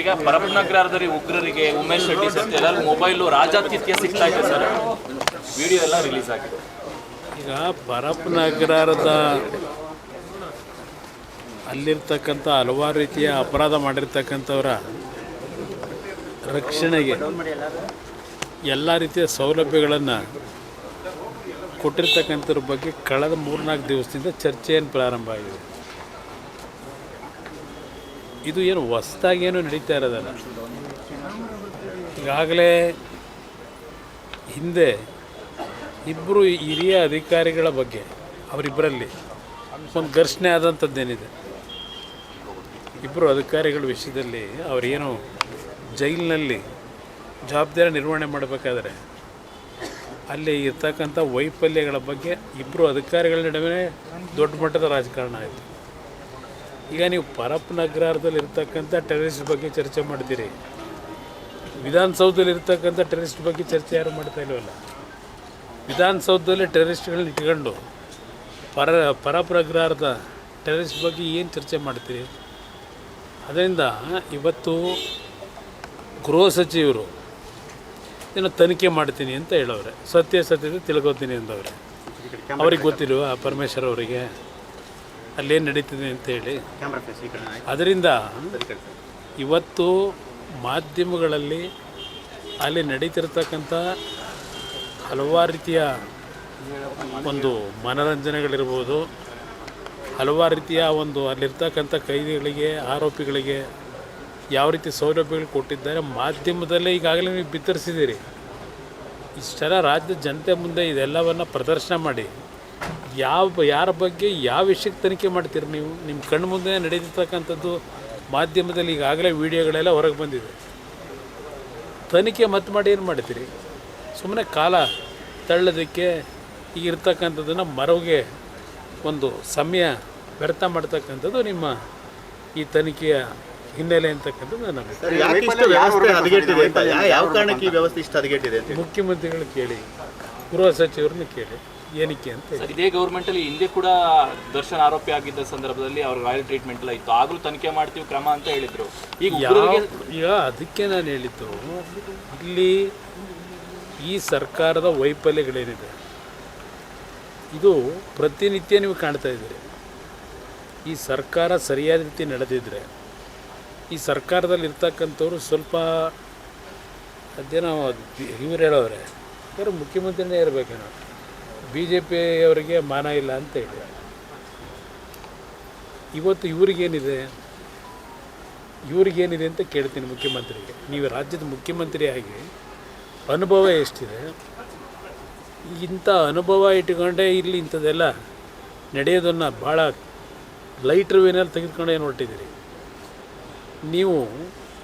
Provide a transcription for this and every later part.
ಈಗ ಪರಪನಗರದಲ್ಲಿ ಉಗ್ರರಿಗೆ ಉಮೇಶ್ ಶೆಟ್ಟಿ ಸರ್ ಎಲ್ಲರಿಗೂ ಮೊಬೈಲು ರಾಜಾತಿಥ್ಯ ಸಿಗ್ತಾ ಇದೆ ಸರ್. ವಿಡಿಯೋ ಎಲ್ಲ ರಿಲೀಸ್ ಆಗಿದೆ. ಈಗ ಪರಪ್ನಗ್ರಹದ ಅಲ್ಲಿರ್ತಕ್ಕಂಥ ಹಲವಾರು ರೀತಿಯ ಅಪರಾಧ ಮಾಡಿರ್ತಕ್ಕಂಥವರ ರಕ್ಷಣೆಗೆ ಎಲ್ಲ ರೀತಿಯ ಸೌಲಭ್ಯಗಳನ್ನು ಕೊಟ್ಟಿರ್ತಕ್ಕಂಥವ್ರ ಬಗ್ಗೆ ಕಳೆದ ಮೂರ್ನಾಲ್ಕು ದಿವಸದಿಂದ ಚರ್ಚೆಯನ್ನು ಪ್ರಾರಂಭ ಆಗಿದೆ. ಇದು ಏನು ಹೊಸ್ದಾಗೇನು ನಡೀತಾ ಇರೋದಲ್ಲ. ಈಗಾಗಲೇ ಹಿಂದೆ ಇಬ್ಬರು ಹಿರಿಯ ಅಧಿಕಾರಿಗಳ ಬಗ್ಗೆ ಅವರಿಬ್ಬರಲ್ಲಿ ಒಂದು ಘರ್ಷಣೆ ಆದಂಥದ್ದೇನಿದೆ. ಇಬ್ಬರು ಅಧಿಕಾರಿಗಳ ವಿಷಯದಲ್ಲಿ ಅವರೇನು ಜೈಲಿನಲ್ಲಿ ಜವಾಬ್ದಾರಿ ನಿರ್ವಹಣೆ ಮಾಡಬೇಕಾದ್ರೆ ಅಲ್ಲಿ ಇರ್ತಕ್ಕಂಥ ವೈಫಲ್ಯಗಳ ಬಗ್ಗೆ ಇಬ್ಬರು ಅಧಿಕಾರಿಗಳ ನಡುವೆ ದೊಡ್ಡ ಮಟ್ಟದ ರಾಜಕಾರಣ ಆಯಿತು. ಈಗ ನೀವು ಪರಪ್ಪನಗರದಲ್ಲಿ ಇರ್ತಕ್ಕಂಥ ಟೆರರಿಸ್ಟ್ ಬಗ್ಗೆ ಚರ್ಚೆ ಮಾಡ್ತೀರಿ. ವಿಧಾನಸೌಧದಲ್ಲಿ ಇರ್ತಕ್ಕಂಥ ಟೆರರಿಸ್ಟ್ ಬಗ್ಗೆ ಚರ್ಚೆ ಯಾರು ಮಾಡ್ತಾ ಇಲ್ಲವಲ್ಲ ವಿಧಾನಸೌಧದಲ್ಲಿ ಟೆರರಿಸ್ಟ್ಗಳನ್ನ ಇಟ್ಕೊಂಡು ಪರ ಪರಪ್ರಗ್ರಹದ ಟೆರರಿಸ್ಟ್ ಬಗ್ಗೆ ಏನು ಚರ್ಚೆ ಮಾಡ್ತೀರಿ? ಅದರಿಂದ ಇವತ್ತು ಗೃಹ ಸಚಿವರು ಏನೋ ತನಿಖೆ ಮಾಡ್ತೀನಿ ಅಂತ ಹೇಳವ್ರೆ. ಸತ್ಯದ ತಿಳ್ಕೊತೀನಿ ಅಂದವ್ರೆ. ಅವ್ರಿಗೆ ಗೊತ್ತಿಲ್ವ ಪರಮೇಶ್ವರ್ ಅವರಿಗೆ? ಅಲ್ಲೇನು ನಡೀತಿದೆ ಅಂತ ಹೇಳಿ. ಅದರಿಂದ ಇವತ್ತು ಮಾಧ್ಯಮಗಳಲ್ಲಿ ಅಲ್ಲಿ ನಡೀತಿರ್ತಕ್ಕಂಥ ಹಲವಾರು ರೀತಿಯ ಒಂದು ಮನೋರಂಜನೆಗಳಿರ್ಬೋದು. ಹಲವಾರು ರೀತಿಯ ಒಂದು ಅಲ್ಲಿರ್ತಕ್ಕಂಥ ಕೈದಿಗಳಿಗೆ ಆರೋಪಿಗಳಿಗೆ ಯಾವ ರೀತಿ ಸೌಲಭ್ಯಗಳು ಕೊಟ್ಟಿದ್ದಾರೆ ಮಾಧ್ಯಮದಲ್ಲೇ ಈಗಾಗಲೇ ನೀವು ಬಿತ್ತರಿಸಿದ್ದೀರಿ. ಇಷ್ಟೆಲ್ಲ ರಾಜ್ಯದ ಜನತೆ ಮುಂದೆ ಇದೆಲ್ಲವನ್ನು ಪ್ರದರ್ಶನ ಮಾಡಿ. ಯಾವ ಯಾರ ಬಗ್ಗೆ ಯಾವ ವಿಷಯಕ್ಕೆ ತನಿಖೆ ಮಾಡ್ತೀರಿ ನೀವು? ನಿಮ್ಮ ಕಣ್ಣು ಮುಂದೆ ನಡೀತಿರ್ತಕ್ಕಂಥದ್ದು ಮಾಧ್ಯಮದಲ್ಲಿ ಈಗಾಗಲೇ ವಿಡಿಯೋಗಳೆಲ್ಲ ಹೊರಗೆ ಬಂದಿದೆ. ತನಿಖೆ ಮತ್ತೆ ಮಾಡಿ ಏನು ಮಾಡ್ತೀರಿ? ಸುಮ್ಮನೆ ಕಾಲ ತಳ್ಳೋದಕ್ಕೆ ಈಗ ಇರ್ತಕ್ಕಂಥದ್ದನ್ನು ಮರವಿಗೆ ಒಂದು ಸಮಯ ವ್ಯರ್ಥ ಮಾಡ್ತಕ್ಕಂಥದ್ದು ನಿಮ್ಮ ಈ ತನಿಖೆಯ ಹಿನ್ನೆಲೆ ಅಂತಕ್ಕಂಥದ್ದು ನನ್ನ ಸರ್, ಯಾಕೆ ಇಷ್ಟು ವ್ಯವಸ್ಥೆ ಅಂತ ಯಾ- ಯಾವ ಕಾರಣಕ್ಕೆ ಈ ವ್ಯವಸ್ಥೆ ಇಷ್ಟು ಹದಗೆಟ್ಟಿದೆ ಅಂತ ಮುಖ್ಯಮಂತ್ರಿಗಳು ಕೇಳಿ ಗೃಹ ಸಚಿವರನ್ನು ಕೇಳಿ. ಏನಕ್ಕೆ ಅಂತ ಇದೇ ಸರ್ ಇದೇ ಗೌರ್ಮೆಂಟಲ್ಲಿ ಹಿಂದೆ ಕೂಡ ದರ್ಶನ್ ಆರೋಪಿ ಆಗಿದ್ದ ಸಂದರ್ಭದಲ್ಲಿ ಅವ್ರ ರಾಯಲ್ ಟ್ರೀಟ್ಮೆಂಟ್ ಎಲ್ಲ ಇತ್ತು. ಆಗಲೂ ತನಿಖೆ ಮಾಡ್ತೀವಿ ಕ್ರಮ ಅಂತ ಹೇಳಿದ್ರು. ಈಗ ಯಾವ ಉಗ್ರರಿಗೆ ಈಗ ಅದಕ್ಕೆ ನಾನು ಹೇಳಿದ್ದು ಇಲ್ಲಿ ಈ ಸರ್ಕಾರದ ವೈಫಲ್ಯಗಳೇನಿದೆ? ಇದು ಪ್ರತಿನಿತ್ಯ ನೀವು ಕಾಣ್ತಾ ಇದ್ದೀರಿ. ಈ ಸರ್ಕಾರ ಸರಿಯಾದ ರೀತಿ ನಡೆದಿದ್ರೆ ಈ ಸರ್ಕಾರದಲ್ಲಿ ಇರ್ತಕ್ಕಂಥವ್ರು ಸ್ವಲ್ಪ ಅದೇನೋ ಇವ್ರು ಹೇಳೋರೆ ಯಾರು ಮುಖ್ಯಮಂತ್ರಿನೇ ಇರಬೇಕೇನೋ. ಬಿ ಜೆ ಪಿಯವರಿಗೆ ಮಾನ ಇಲ್ಲ ಅಂತ ಹೇಳಿ ಇವತ್ತು ಇವ್ರಿಗೇನಿದೆ? ಇವ್ರಿಗೇನಿದೆ ಅಂತ ಕೇಳ್ತೀನಿ ಮುಖ್ಯಮಂತ್ರಿಗೆ. ನೀವು ರಾಜ್ಯದ ಮುಖ್ಯಮಂತ್ರಿಯಾಗಿ ಅನುಭವ ಎಷ್ಟಿದೆ? ಇಂಥ ಅನುಭವ ಇಟ್ಕೊಂಡೇ ಇಲ್ಲಿ ಇಂಥದ್ದೆಲ್ಲ ನಡೆಯೋದನ್ನು ಭಾಳ ಲೈಟ್ರ್ ವೇನಲ್ಲಿ ತೆಗೆದುಕೊಂಡು ಏನು ಹೊರಟಿದ್ದೀರಿ ನೀವು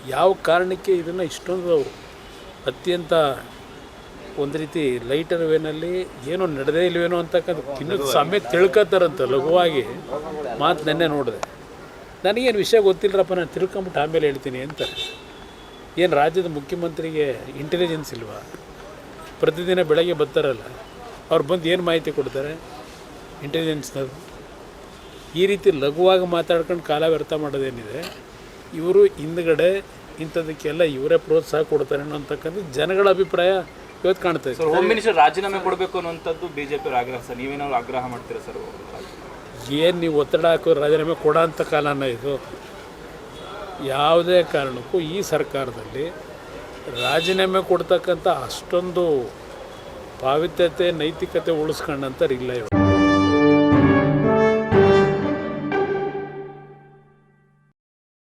ಯಾವ ಕಾರಣಕ್ಕೆ ಇದನ್ನು ಇಷ್ಟೊಂದು ಅತ್ಯಂತ ಒಂದು ರೀತಿ ಲೈಟರ್ ವೇನಲ್ಲಿ ಏನೋ ನಡೆದೇ ಇಲ್ವೇನೋ ಅಂತಕ್ಕಂಥ ಇನ್ನೂ ಸಮಯ ತಿಳ್ಕೊತಾರಂತ ಲಘುವಾಗಿ ಮಾತು ನೆನ್ನೆ ನೋಡಿದೆ. ನನಗೇನು ವಿಷಯ ಗೊತ್ತಿಲ್ಲರಪ್ಪ ನಾನು ತಿಳ್ಕೊಂಬಿಟ್ಟು ಆಮೇಲೆ ಹೇಳ್ತೀನಿ ಅಂತ ಏನು ರಾಜ್ಯದ ಮುಖ್ಯಮಂತ್ರಿಗೆ ಇಂಟೆಲಿಜೆನ್ಸ್ ಇಲ್ವಾ? ಪ್ರತಿದಿನ ಬೆಳಗ್ಗೆ ಬರ್ತಾರಲ್ಲ ಅವ್ರು ಬಂದು ಏನು ಮಾಹಿತಿ ಕೊಡ್ತಾರೆ? ಇಂಟೆಲಿಜೆನ್ಸ್ನವ್ರು ಈ ರೀತಿ ಲಘುವಾಗಿ ಮಾತಾಡ್ಕೊಂಡು ಕಾಲ ವ್ಯರ್ಥ ಮಾಡೋದೇನಿದೆ? ಇವರು ಹಿಂದ್ಗಡೆ ಇಂಥದಕ್ಕೆಲ್ಲ ಇವರೇ ಪ್ರೋತ್ಸಾಹ ಕೊಡ್ತಾರೆ ಅನ್ನೋಂತಕ್ಕಂಥ ಜನಗಳ ಅಭಿಪ್ರಾಯ ಇವತ್ತು ಕಾಣ್ತಾ ಇದೆ. ಸರ್ ಹೋಮ್ ಮಿನಿಸ್ಟರ್ ರಾಜೀನಾಮೆ ಕೊಡಬೇಕು ಅನ್ನುವಂಥದ್ದು ಬಿಜೆಪಿ ಆಗ್ರಹ ಸರ್. ನೀವೇನಾದ್ರು ಆಗ್ರಹ ಮಾಡ್ತೀರಾ ಸರ್? ಏನು ನೀವು ಒತ್ತಡ ಹಾಕೋ ರಾಜೀನಾಮೆ ಕೊಡೋಂಥ ಕಾಲನ ಇದು. ಯಾವುದೇ ಕಾರಣಕ್ಕೂ ಈ ಸರ್ಕಾರದಲ್ಲಿ ರಾಜೀನಾಮೆ ಕೊಡ್ತಕ್ಕಂಥ ಅಷ್ಟೊಂದು ಪಾವಿತ್ರ್ಯತೆ ನೈತಿಕತೆ ಉಳಿಸ್ಕೊಂಡಂಥವ್ರು ಇಲ್ಲ ಇವರು.